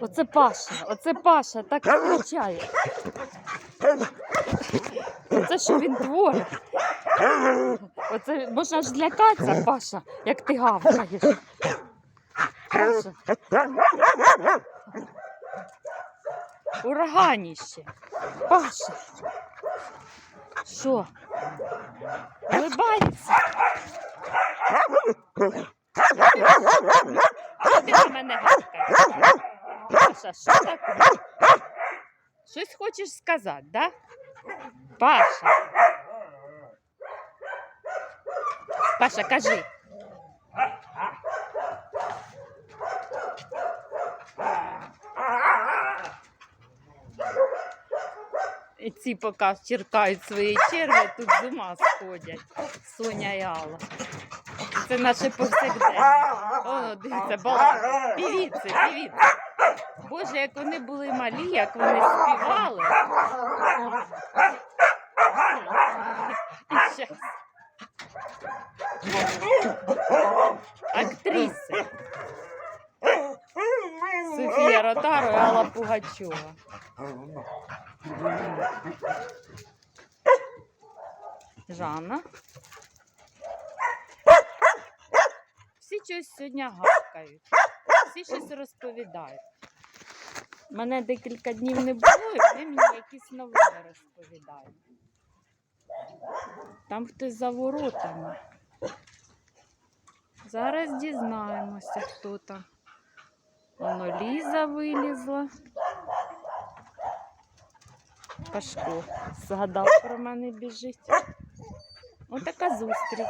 Оце Паша, оце Паша так кричає. Оце що він творить. Оце можна ж злякатися, Паша, як ти гавкаєш. Паша. Ураганіще. Паша. Що? Улибається? Ти мене? Паша, що таке? Щось хочеш сказати, да? Паша. Паша, кажи. І ці поки черкають свої черги, тут з ума сходять. Соня і Алла. Це наше повсякдення. О, дивіться, балаки. Півіці, півіці. Боже, як вони були малі, як вони співали. Актриси. Софія Ротаро і Алла Пугачова. Жанна. Всі щось сьогодні гавкають. Всі щось розповідають. Мене декілька днів не було, і вони мені якісь новини розповідають. Там хтось за воротами. Зараз дізнаємося, хто там. Воно Ліза вилізла. Пашко згадав про мене біжить. Отака зустріч.